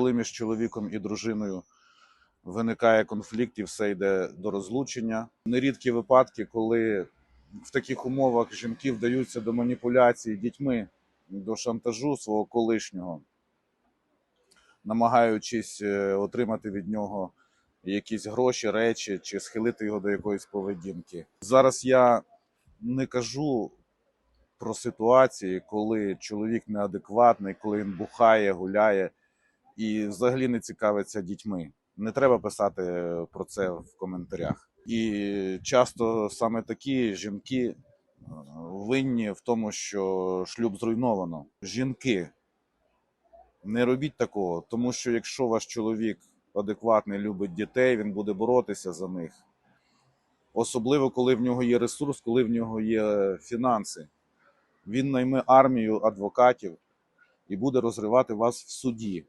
коли між чоловіком і дружиною виникає конфлікт і все йде до розлучення. Нерідкі випадки, коли в таких умовах жінки вдаються до маніпуляції дітьми, до шантажу свого колишнього, намагаючись е, отримати від нього якісь гроші, речі чи схилити його до якоїсь поведінки. Зараз я не кажу про ситуації, коли чоловік неадекватний, коли він бухає, гуляє і взагалі не цікавиться дітьми. Не треба писати про це в коментарях. І часто саме такі жінки е, винні в тому, що шлюб зруйновано. Жінки, не робіть такого, тому що якщо ваш чоловік адекватний, любить дітей, він буде боротися за них. Особливо, коли в нього є ресурс, коли в нього є фінанси. Він найме армію адвокатів і буде розривати вас в суді.